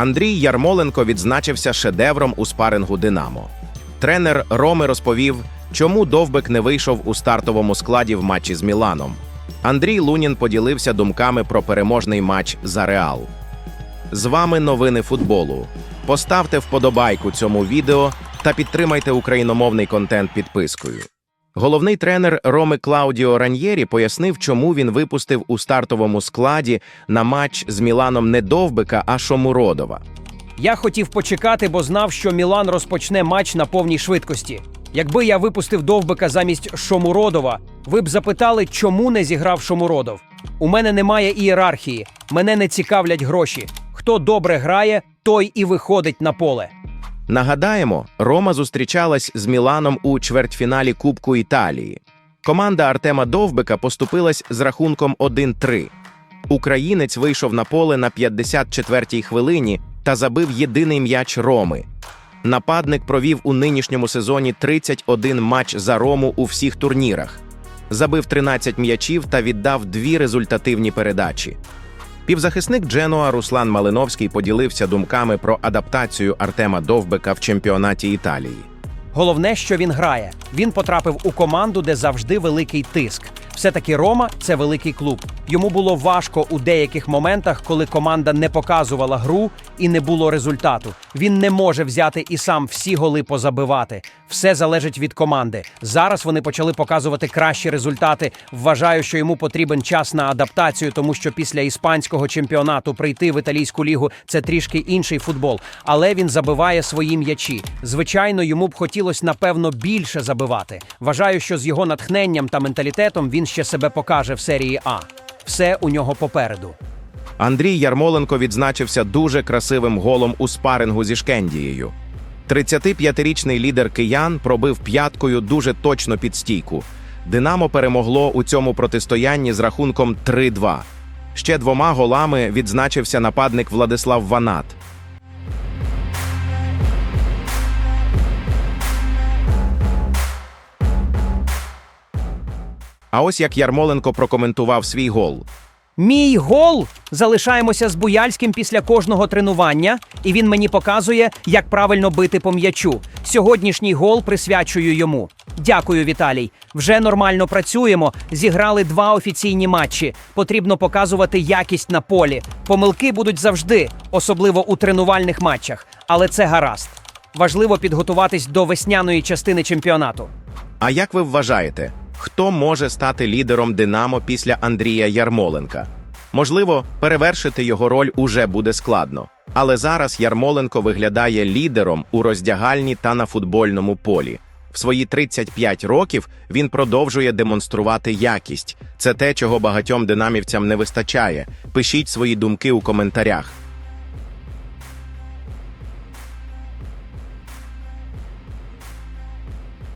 Андрій Ярмоленко відзначився шедевром у спарингу Динамо. Тренер Роми розповів, чому Довбик не вийшов у стартовому складі в матчі з Міланом. Андрій Лунін поділився думками про переможний матч за Реал. З вами новини футболу. Поставте вподобайку цьому відео та підтримайте україномовний контент підпискою. Головний тренер Роми Клаудіо Раньєрі пояснив, чому він випустив у стартовому складі на матч з Міланом не Довбика, а Шомуродова. Я хотів почекати, бо знав, що Мілан розпочне матч на повній швидкості. Якби я випустив довбика замість Шомуродова, ви б запитали, чому не зіграв Шомуродов. У мене немає ієрархії, мене не цікавлять гроші. Хто добре грає, той і виходить на поле. Нагадаємо, Рома зустрічалась з Міланом у чвертьфіналі Кубку Італії. Команда Артема Довбика поступилась з рахунком 1-3. Українець вийшов на поле на 54-й хвилині та забив єдиний м'яч Роми. Нападник провів у нинішньому сезоні 31 матч за Рому у всіх турнірах, забив 13 м'ячів та віддав дві результативні передачі. Півзахисник Дженуа Руслан Малиновський поділився думками про адаптацію Артема Довбика в чемпіонаті Італії. Головне, що він грає. Він потрапив у команду, де завжди великий тиск. Все-таки Рома це великий клуб. Йому було важко у деяких моментах, коли команда не показувала гру і не було результату. Він не може взяти і сам всі голи позабивати. Все залежить від команди. Зараз вони почали показувати кращі результати. Вважаю, що йому потрібен час на адаптацію, тому що після іспанського чемпіонату прийти в італійську лігу це трішки інший футбол. Але він забиває свої м'ячі. Звичайно, йому б хотілося напевно більше забивати. Вважаю, що з його натхненням та менталітетом він ще себе покаже в серії А. Все у нього попереду. Андрій Ярмоленко відзначився дуже красивим голом у спарингу зі Шкендією. 35-річний лідер киян пробив п'яткою дуже точно під стійку. Динамо перемогло у цьому протистоянні з рахунком 3-2. Ще двома голами відзначився нападник Владислав Ванат. А ось як Ярмоленко прокоментував свій гол. Мій гол! Залишаємося з Буяльським після кожного тренування, і він мені показує, як правильно бити по м'ячу. Сьогоднішній гол присвячую йому. Дякую, Віталій. Вже нормально працюємо. Зіграли два офіційні матчі. Потрібно показувати якість на полі. Помилки будуть завжди, особливо у тренувальних матчах. Але це гаразд. Важливо підготуватись до весняної частини чемпіонату. А як ви вважаєте, хто може стати лідером Динамо після Андрія Ярмоленка? Можливо, перевершити його роль уже буде складно. Але зараз Ярмоленко виглядає лідером у роздягальні та на футбольному полі. В свої 35 років він продовжує демонструвати якість. Це те, чого багатьом динамівцям не вистачає. Пишіть свої думки у коментарях.